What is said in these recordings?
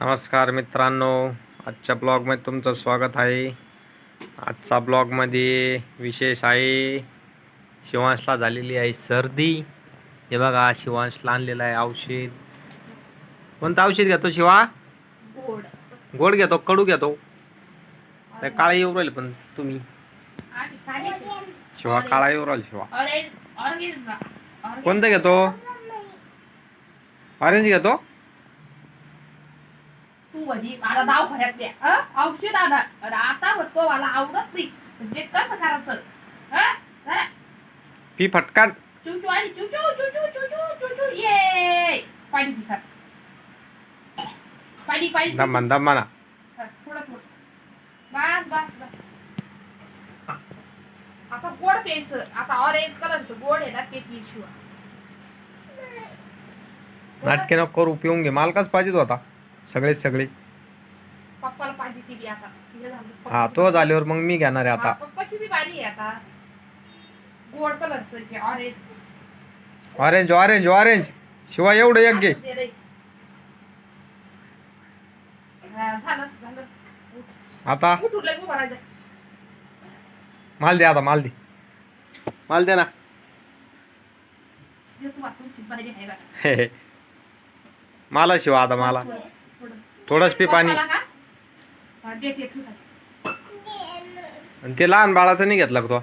नमस्कार मित्रांनो आजच्या ब्लॉगमध्ये तुमचं स्वागत आहे. आजचा ब्लॉगमध्ये विशेष आहे शिवांशला झालेली आहे सर्दी. हे बघा शिवांशला आणलेलं आहे औषध. कोणतं औषध घेतो शिवा? गोड. घेतो कडू घेतो. काळा येऊ राहील पण तुम्ही. शिवा काळा येऊ राहील शिवा. कोणतं घेतो? ऑरेंज घेतो? म्हणजे मला दवाखान्यात? औषध आणा. आणि आता म्हणतो मला आवडत नाही. म्हणजे कसं करायचं? हं? जरा पी चुचू आणि चुचू चुचू चुचू चुचू ये! पाणी पितात पाणी पाणी. दमान दमाना. हं, थोडं थोडं. बस बस बस. आता गोड प्यायचं. आता ऑरेंज कलरचं गोड आहे ना ते पी शिवा नाटके नको करू पिऊन घे. मालकाच पाहिजेत होता सगळेच सगळे. पप्पाला पाहिजे ती बी आता. तिला झालं हा तो झाल्यावर मग मी घेणार आहे हा, आता पप्पाची बी बारी आहे आता. गोड कलरचं घे ऑरेंज ऑरेंज ऑरेंज ऑरेंज शिवाय एवढं एक घे. दे रे. हा, झालं झालं. आता? उभं राहायचं माल दे आता माल दे. माल दे ना. तू बारी आहे. मला शिवा आता मला. थोडंच पी पाणी. आणि ते लहान बाळाचं नाही घेतलं तो.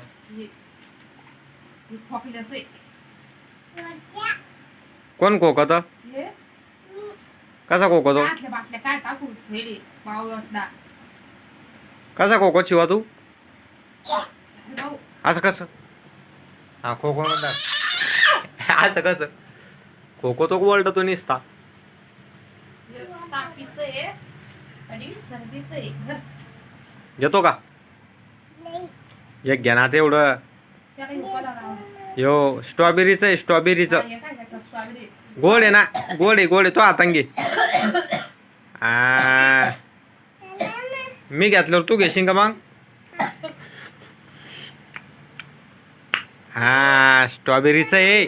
कोण खोकत? हे? कसा खोकतो. कसा खोकत शिवा तू? असं कसं? हा खोको म्हणतात असं कसं? खोको तो वर्ल्ड तो निसता? ताकीचं आहे आणि सर्दीचं आहे धर. घेतो का? एक घेणार एवढं. त्याला हे कलर आवडतो. यो स्ट्रॉबेरीचं आहे स्ट्रॉबेरीचं. गोड आहे ना गोड आहे गोड आहे. तो हातांगे आ, मी घेतल्यावर तू घेशील का मग? हा स्ट्रॉबेरीचं आहे.